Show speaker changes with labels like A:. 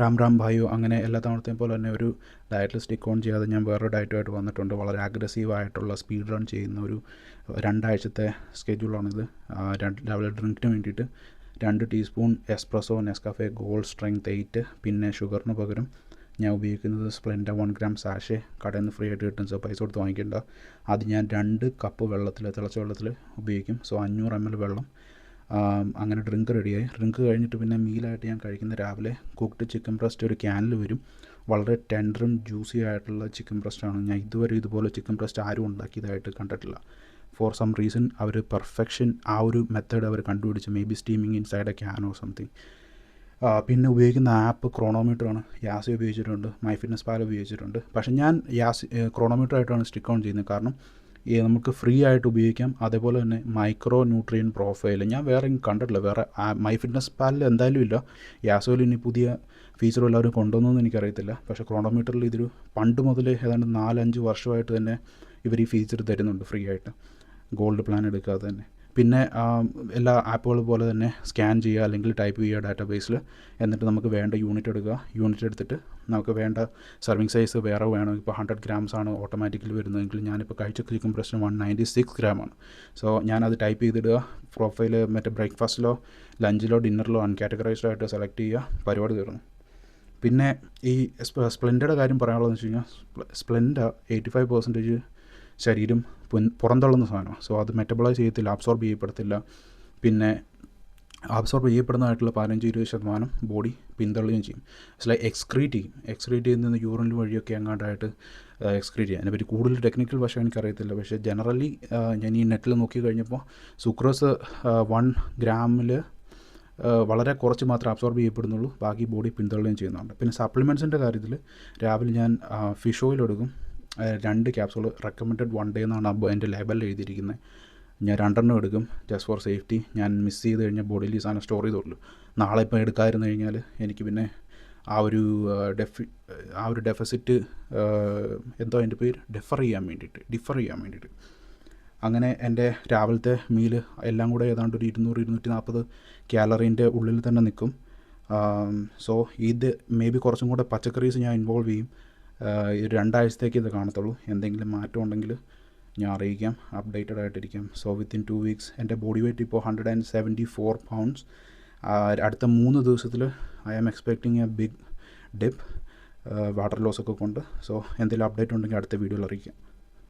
A: രാം രാം ഭായു അങ്ങനെ എല്ലാ തവണത്തെയും പോലെ തന്നെ ഒരു ഡയറ്റിൽ സ്റ്റിക്ക് ഓൺ ചെയ്യാതെ ഞാൻ വേറൊരു ഡയറ്റുമായിട്ട് വന്നിട്ടുണ്ട്. വളരെ അഗ്രസീവായിട്ടുള്ള സ്പീഡ് റൺ ചെയ്യുന്ന ഒരു രണ്ടാഴ്ചത്തെ സ്കെഡ്യൂളാണിത് രണ്ട് രാവിലെ ഡ്രിങ്കിന് വേണ്ടിയിട്ട് രണ്ട് teaspoon espresso Nescafe gold strength eight പിന്നെ ഷുഗറിന് പകരം ഞാൻ ഉപയോഗിക്കുന്നത് സ്പ്ലെൻഡ വൺ ഗ്രാം സാഷെ കടയിൽ നിന്ന് ഫ്രീ ആയിട്ട് കിട്ടും സോ പൈസ കൊടുത്ത് വാങ്ങിക്കേണ്ട. അത് ഞാൻ രണ്ട് കപ്പ് വെള്ളത്തിൽ തിളച്ച വെള്ളത്തിൽ ഉപയോഗിക്കും. സോ അഞ്ഞൂറ് എം എൽ വെള്ളം അങ്ങനെ ഡ്രിങ്ക് റെഡിയായി ഡ്രിങ്ക് കഴിഞ്ഞിട്ട് പിന്നെ മീലായിട്ട് ഞാൻ കഴിക്കുന്ന രാവിലെ കുക്ക്ഡ് ചിക്കൻ ബ്രസ്റ്റ് ഒരു ക്യാനിൽ വരും. വളരെ ടെൻഡറും ജ്യൂസി ആയിട്ടുള്ള ചിക്കൻ ബ്രസ്റ്റാണ് ഞാൻ ഇതുവരെ ഇതുപോലെ ചിക്കൻ ബ്രസ്റ്റ് ആരും ഉണ്ടാക്കിയതായിട്ട് കണ്ടിട്ടില്ല. ഫോർ സം റീസൺ അവർ പെർഫെക്ഷൻ ആ ഒരു മെത്തേഡ് അവർ കണ്ടുപിടിച്ചു. Maybe steaming inside a can or something പിന്നെ ഉപയോഗിക്കുന്ന ആപ്പ് ക്രോണോമീറ്ററാണ് യാസി ഉപയോഗിച്ചിട്ടുണ്ട്. മൈ ഫിറ്റ്നസ് പാൽ ഉപയോഗിച്ചിട്ടുണ്ട്. പക്ഷേ ഞാൻ യാസി ക്രോണോമീറ്റർ ആയിട്ടാണ് സ്റ്റിക്ക് ഓൺ ചെയ്യുന്നത്. കാരണം നമുക്ക് ഫ്രീ ആയിട്ട് ഉപയോഗിക്കാം. അതേപോലെ തന്നെ മൈക്രോ ന്യൂട്രിയൻ പ്രൊഫൈൽ ഞാൻ വേറെ കണ്ടിട്ടില്ല. വേറെ മൈ ഫിറ്റ്നസ് പാലിൽ എന്തായാലും ഇല്ല. യാസോയിൽ ഇനി പുതിയ ഫീച്ചർ എല്ലാവരും കൊണ്ടുവന്നതെന്ന് എനിക്കറിയത്തില്ല. പക്ഷേ ക്രോണോമീറ്ററിൽ ഇതൊരു പണ്ട് മുതൽ ഏതാണ്ട് നാലഞ്ച് വർഷമായിട്ട് തന്നെ ഇവർ ഈ ഫീച്ചർ തരുന്നുണ്ട് ഫ്രീ ആയിട്ട്. ഗോൾഡ് പ്ലാൻ എടുക്കാതെ തന്നെ. പിന്നെ എല്ലാ ആപ്പുകൾ പോലെ തന്നെ സ്കാൻ ചെയ്യുക അല്ലെങ്കിൽ ടൈപ്പ് ചെയ്യുക ഡാറ്റാ ബേസിൽ എന്നിട്ട് നമുക്ക് വേണ്ട യൂണിറ്റ് എടുക്കുക. യൂണിറ്റ് എടുത്തിട്ട് നമുക്ക് വേണ്ട സർവിങ് സൈസ് വേറെ വേണം. ഇപ്പോൾ ഹൺഡ്രഡ് ഗ്രാംസ് ആണ് ഓട്ടോമാറ്റിക്കലി വരുന്നതെങ്കിൽ ഞാനിപ്പോൾ കഴിച്ച chicken breast one ninety six ഗ്രാമാണ് സോ ഞാനത് ടൈപ്പ് ചെയ്തിടുക. പ്രൊഫൈൽ മറ്റേ ബ്രേക്ക്ഫാസ്റ്റിലോ ലഞ്ചിലോ ഡിന്നറിലോ അൺകാറ്റഗറൈസ്ഡ് ആയിട്ട് സെലക്ട് ചെയ്യുക. പരിപാടി തീർന്നു. പിന്നെ ഈ സ്പ്ലെൻഡയുടെ കാര്യം പറയാനുള്ളതെന്ന് വെച്ച് കഴിഞ്ഞാൽ സ്പ്ലെൻഡ എയ്റ്റി ഫൈവ് പെർസെന്റേജ് ശരീരം പുറന്തള്ളുന്ന സാധനമാണ്. സോ അത് മെറ്റബിളൈസ് ചെയ്യത്തില്ല അബ്സോർബ് ചെയ്യപ്പെടത്തില്ല. പിന്നെ അബ്സോർബ് ചെയ്യപ്പെടുന്നതായിട്ടുള്ള പതിനഞ്ച് ഇരുപത് ശതമാനം ബോഡി പിന്തള്ളുകയും ചെയ്യും. ലൈക്ക് എക്സ്ക്രീറ്റ് ചെയ്യും. എക്സ്ക്രീറ്റ് ചെയ്യുന്ന യൂറിൻ വഴിയൊക്കെ അങ്ങാണ്ടായിട്ട് എക്സ്ക്രീറ്റ് ചെയ്യും. അതിനെപ്പറ്റി കൂടുതൽ ടെക്നിക്കൽ വശം എനിക്കറിയത്തില്ല. പക്ഷേ ജനറലി ഞാൻ ഈ നെറ്റിൽ നോക്കി കഴിഞ്ഞപ്പോൾ സുക്രോസ് വൺ ഗ്രാമിൽ വളരെ കുറച്ച് മാത്രമേ അബ്സോർബ് ചെയ്യപ്പെടുന്നുള്ളൂ. ബാക്കി ബോഡി പിന്തള്ളുകയും ചെയ്യുന്നുണ്ട്. പിന്നെ സപ്ലിമെന്റ്സിന്റെ കാര്യത്തിൽ രാവിലെ ഞാൻ ഫിഷ് ഓയിൽ എടുക്കും. രണ്ട് ക്യാപ്സൂൾ റെക്കമെൻഡഡ് വൺ ഡേ എന്നാണ് എന്റെ ലേബലിൽ എഴുതിയിരിക്കുന്നത്. ഞാൻ രണ്ടെണ്ണം എടുക്കും ജസ്റ്റ് ഫോർ സേഫ്റ്റി ഞാൻ മിസ് ചെയ്ത് കഴിഞ്ഞാൽ ബോഡിയിൽ ഈ സാധനം സ്റ്റോർ ചെയ്തോളൂ. നാളെ ഇപ്പോൾ എടുക്കാതിരുന്നു കഴിഞ്ഞാൽ എനിക്ക് പിന്നെ ആ ഒരു ഡെഫി ആ ഒരു ഡെഫിസിറ്റ് എന്തോ അതിന്റെ പേര്? ഡെഫർ ചെയ്യാൻ വേണ്ടിയിട്ട് ഡിഫർ ചെയ്യാൻ വേണ്ടിയിട്ട്. അങ്ങനെ എന്റെ രാവിലത്തെ മീൽ എല്ലാം കൂടെ ഏതാണ്ട് ഒരു ഇരുന്നൂറ് ഇരുന്നൂറ്റി നാൽപ്പത് ക്യാലറീന്റെ ഉള്ളിൽ തന്നെ നിൽക്കും. സോ ഇത് മേ ബി കുറച്ചും കൂടെ പച്ചക്കറീസ് ഞാൻ ഇൻവോൾവ് ചെയ്യും. ഒരു രണ്ടാഴ്ചത്തേക്ക് ഇത് കാണത്തുള്ളൂ. എന്തെങ്കിലും മാറ്റം ഉണ്ടെങ്കിൽ ഞാൻ അറിയിക്കാം. അപ്ഡേറ്റഡ് ആയിട്ടിരിക്കാം. സോ വിത്തിൻ ടു വീക്സ് എന്റെ ബോഡി വെയ്റ്റ് ഇപ്പോൾ hundred and seventy four pounds അടുത്ത മൂന്ന് ദിവസത്തിൽ I am expecting a big dip water loss ഒക്കെ കൊണ്ട്. സോ എന്തെങ്കിലും അപ്ഡേറ്റ് ഉണ്ടെങ്കിൽ അടുത്ത വീഡിയോയിൽ അറിയിക്കാം.